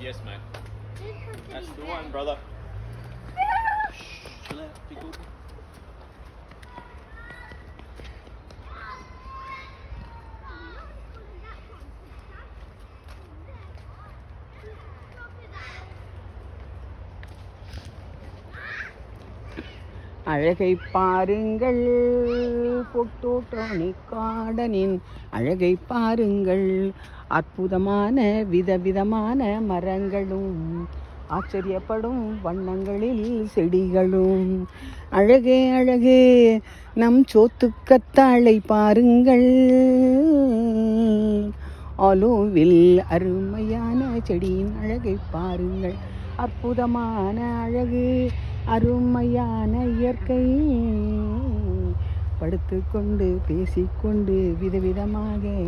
Yes, mate. That's the one, brother. Chill அழகை பாருங்கள் பொட்டோட்டோனி காடனின் அழகை பாருங்கள். அற்புதமான விதவிதமான மரங்களும் ஆச்சரியப்படும் வண்ணங்களில் செடிகளும். அழகே அழகே நம் சோத்துக்கத்தாழை பாருங்கள். ஆலோவில் அருமையான செடியின் அழகை பாருங்கள். அற்புதமான அழகு அருமையான இயற்கை. படுத்துக்கொண்டு பேசிக்கொண்டு விதவிதமாக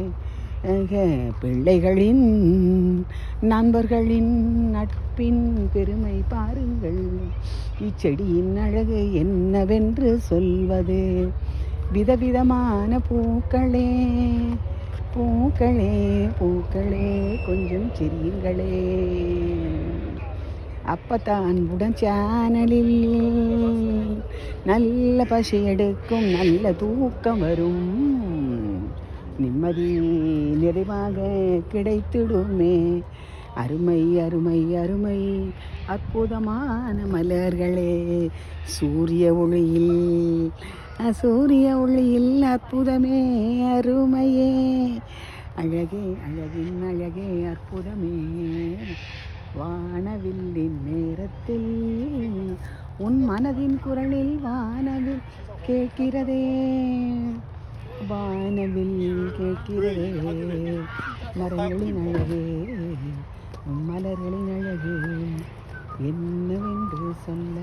பிள்ளைகளின் நண்பர்களின் நட்பின் பெருமை பாருங்கள். இச்செடியின் அழகு என்னவென்று சொல்வது? விதவிதமான பூக்களே பூக்களே பூக்களே கொஞ்சம் சிரியுங்களே அப்பத்தான் அன்புடன் சேனலில் நல்ல பசி எடுக்கும் நல்ல தூக்கம் வரும். நிம்மதி நிறைவாக கிடைத்திடுமே. அருமை அருமை அருமை. அற்புதமான மலர்களே சூரிய ஒளியில் சூரிய ஒளியில் அற்புதமே அருமையே. அழகே அழகின் அழகே அற்புதமே. வானவில்லின் நேரத்தில் உன் மனதின் குரலில் வானவில் கேட்கிறதே. வானவில் கேட்கிறதே. மரங்களின் அழகே. உன் மலர்களின் அழகே. என்னவென்று சொல்ல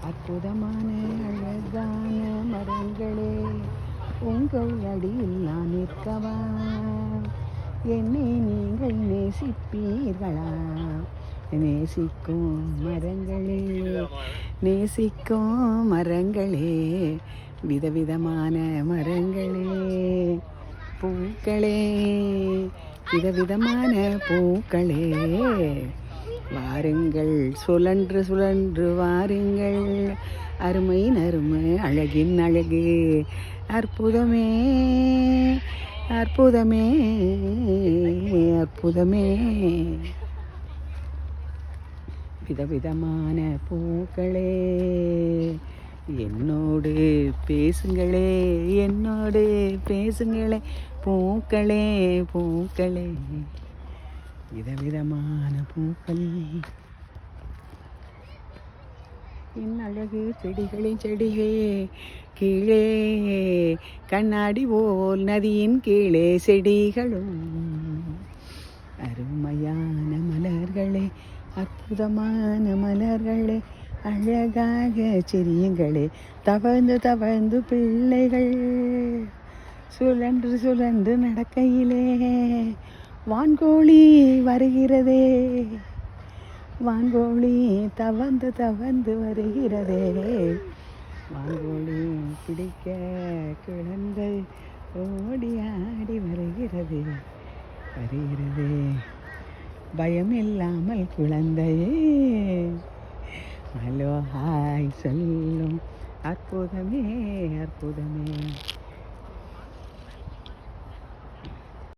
அற்புதமான அழகான மரங்களே. உங்கள் அடியில் நான் நிற்கவா? என்னை மரங்களை நேசிப்பீர்களா? நேசிக்கும் மரங்களே நேசிக்கும் மரங்களே விதவிதமான மரங்களே பூக்களே விதவிதமான பூக்களே. வாருங்கள் சுழன்று சுழன்று வாருங்கள். அருமையின் அருமை அழகின் அழகு அற்புதமே. அற்புதமே அற்புதமே. விதவிதமான பூக்களே என்னோடு பேசுங்களே என்னோடு பேசுங்களே. பூக்களே பூக்களே. விதவிதமான பூக்கள். என் அழகு செடிகளின் செடியே கீழே கண்ணாடி போல் நதியின் கீழே செடிகளும். அருமையான மலர்களே அற்புதமான மலர்களே அழகாக செரியுங்களே தவழ்ந்து தவழ்ந்து பிள்ளைகள். சுழன்று சுழன்று நடக்கையிலே வான்கோழி வருகிறதே. வான்கோழி தவந்து தவந்து வருகிறதே. வான்கோழி பிடிக்க குழந்தை ஓடி ஆடி வருகிறது. வருகிறது. பயம் இல்லாமல் குழந்தையே ஹலோ ஹாய் சொல்லும் அற்புதமே அற்புதமே.